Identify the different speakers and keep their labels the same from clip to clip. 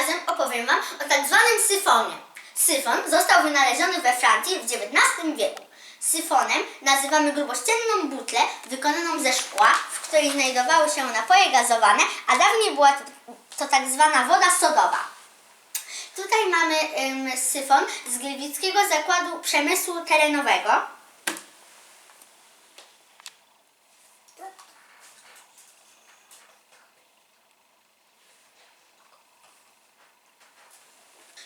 Speaker 1: razem opowiem Wam o tak zwanym syfonie. Syfon został wynaleziony we Francji w XIX wieku. Syfonem nazywamy grubościenną butlę wykonaną ze szkła, w której znajdowały się napoje gazowane, a dawniej była to, to tak zwana woda sodowa. Tutaj mamy ym, syfon z Gliwickiego Zakładu Przemysłu Terenowego.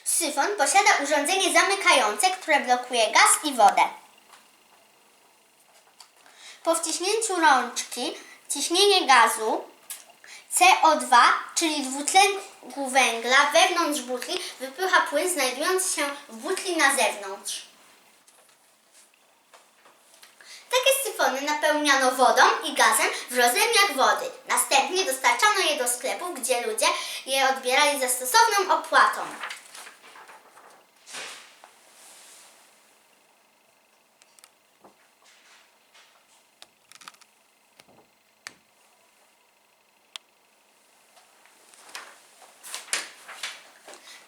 Speaker 1: Syfon posiada urządzenie zamykające, które blokuje gaz i wodę. Po wciśnięciu rączki ciśnienie gazu CO2, czyli dwutlenku węgla wewnątrz butli wypycha płyn znajdujący się w butli na zewnątrz. Takie syfony napełniano wodą i gazem w rozlemniach wody. Następnie dostarczano je do sklepów, gdzie ludzie je odbierali ze stosowną opłatą.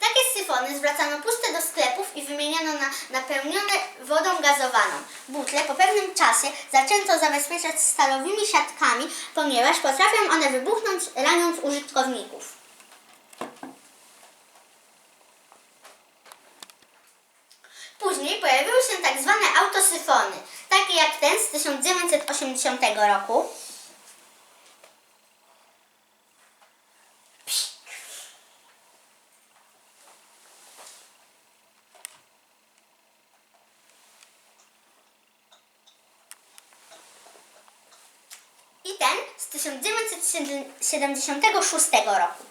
Speaker 1: Takie zwracano puste do sklepów i wymieniano na napełnione wodą gazowaną. Butle po pewnym czasie zaczęto zabezpieczać stalowymi siatkami, ponieważ potrafią one wybuchnąć, raniąc użytkowników. Później pojawiły się tak zwane autosyfony, takie jak ten z 1980 roku. i ten z 1976 roku.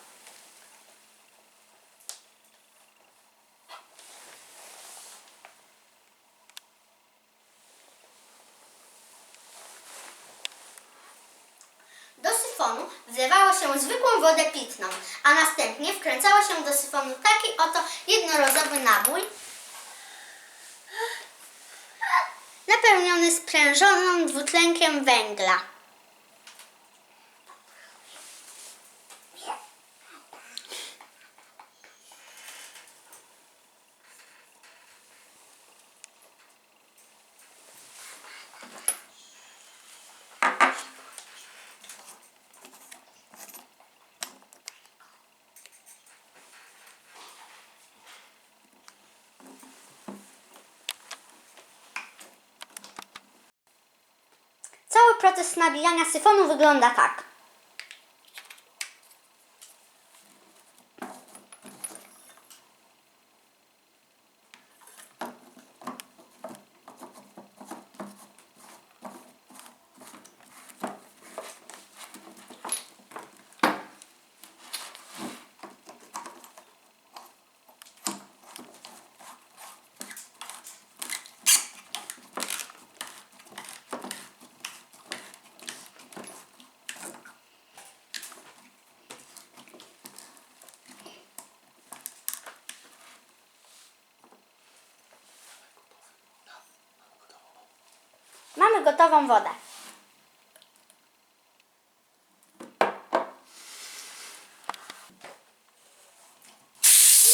Speaker 1: Do syfonu wlewało się zwykłą wodę pitną, a następnie wkręcało się do syfonu taki oto jednorazowy nabój napełniony sprężoną dwutlenkiem węgla. Proces nabijania syfonu wygląda tak. Mamy gotową wodę.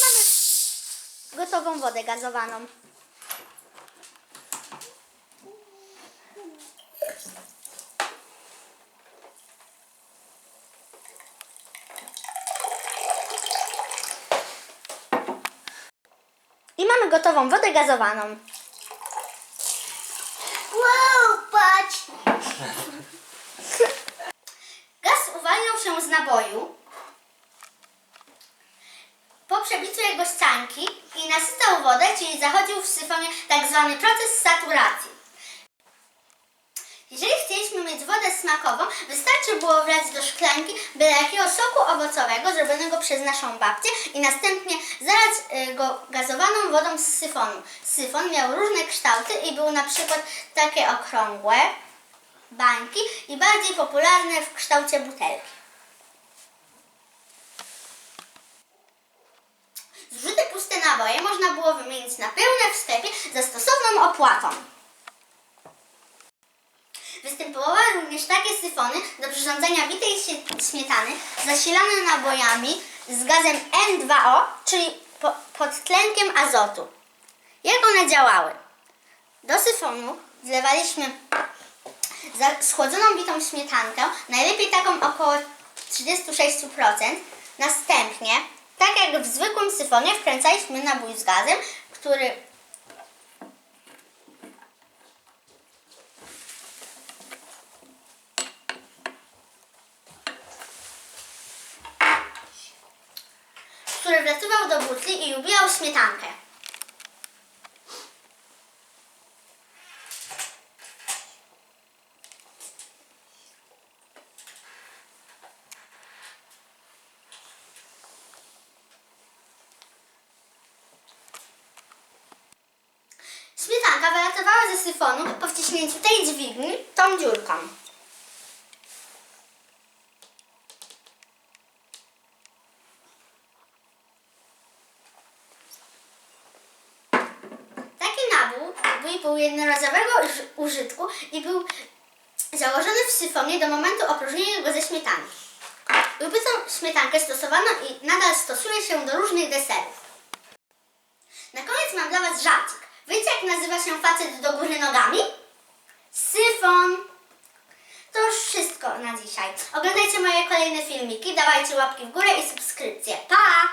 Speaker 1: Mamy gotową wodę gazowaną. I mamy gotową wodę gazowaną. Patrz! Gaz uwalniał się z naboju po przebiciu jego ścianki i nasycał wodę, czyli zachodził w syfonie tak zwany proces saturacji. Jeżeli chcieliśmy mieć wodę smakową, wystarczy było wlać do szklanki byle jakiego soku owocowego zrobionego przez naszą babcię i następnie zalać y, go gazowaną wodą z syfonu. Syfon miał różne kształty i był na przykład takie okrągłe, bańki i bardziej popularne w kształcie butelki. Zużyte puste naboje można było wymienić na pełne w sklepie za stosowną opłatą. Występowały również takie syfony do przyrządzenia bitej śmietany zasilane nabojami z gazem N2O, czyli po, pod tlenkiem azotu. Jak one działały? Do syfonu wlewaliśmy schłodzoną bitą śmietankę, najlepiej taką około 36%. Następnie, tak jak w zwykłym syfonie, wkręcaliśmy nabój z gazem, który który wlatywał do butli i ubijał śmietankę. Śmietanka wylatywała ze syfonu po wciśnięciu tej dźwigni tą dziurką. Taki był jednorazowego uż- użytku i był założony w syfonie do momentu opróżnienia go ze śmietanki. Ubitą śmietankę stosowano i nadal stosuje się do różnych deserów. Na koniec mam dla Was żarcik. Wiecie jak nazywa się facet do góry nogami? Syfon. To już wszystko na dzisiaj. Oglądajcie moje kolejne filmiki, dawajcie łapki w górę i subskrypcje. Pa!